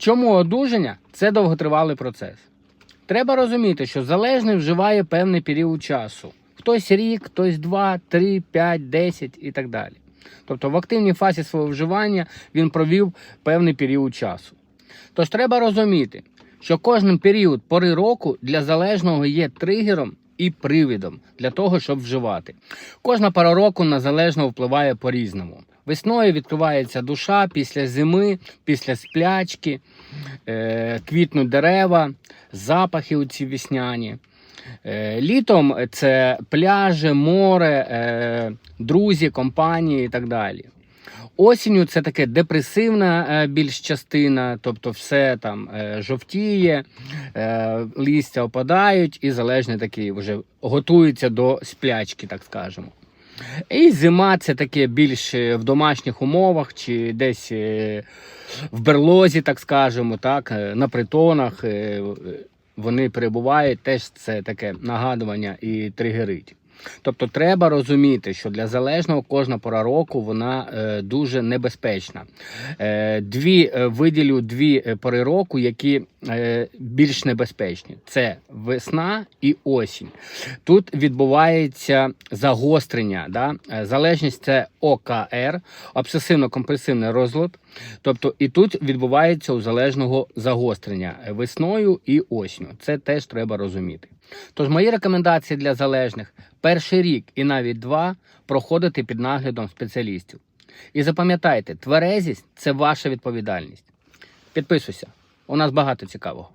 Чому одужання? Це довготривалий процес. Треба розуміти, що залежний вживає певний період часу. Хтось рік, хтось два, три, п'ять, десять і так далі. Тобто в активній фазі свого вживання він провів певний період часу. Тож треба розуміти, що кожен період пори року для залежного є тригером і привідом для того, щоб вживати. Кожна пора року на залежного впливає по-різному. Весною відкривається душа після зими, після сплячки, е, квітнуть дерева, запахи оці весняні. Е, Літом це пляжі, море, е, друзі, компанії і так далі. Осінню це таке депресивна більш частина, тобто все там жовтіє, листя опадають, і залежний такий вже готується до сплячки, так скажемо. І зима це таке більш е, в домашніх умовах чи десь е, в берлозі, так скажемо, так, е, на притонах. Вони перебувають, теж це таке нагадування і тригерить. Тобто треба розуміти, що для залежного кожна пора року вона е, дуже небезпечна. Е, дві е, виділю дві е, пори року, які е, більш небезпечні: це весна і осінь. Тут відбувається загострення. Да? Е, Залежність це ОКР, обсесивно-компульсивний розлад. Тобто і тут відбувається у залежного загострення весною і осінню. Це теж треба розуміти. Тож мої рекомендації для залежних перший рік і навіть два проходити під наглядом спеціалістів. І запам'ятайте, тверезість це ваша відповідальність. Підписуйся, у нас багато цікавого.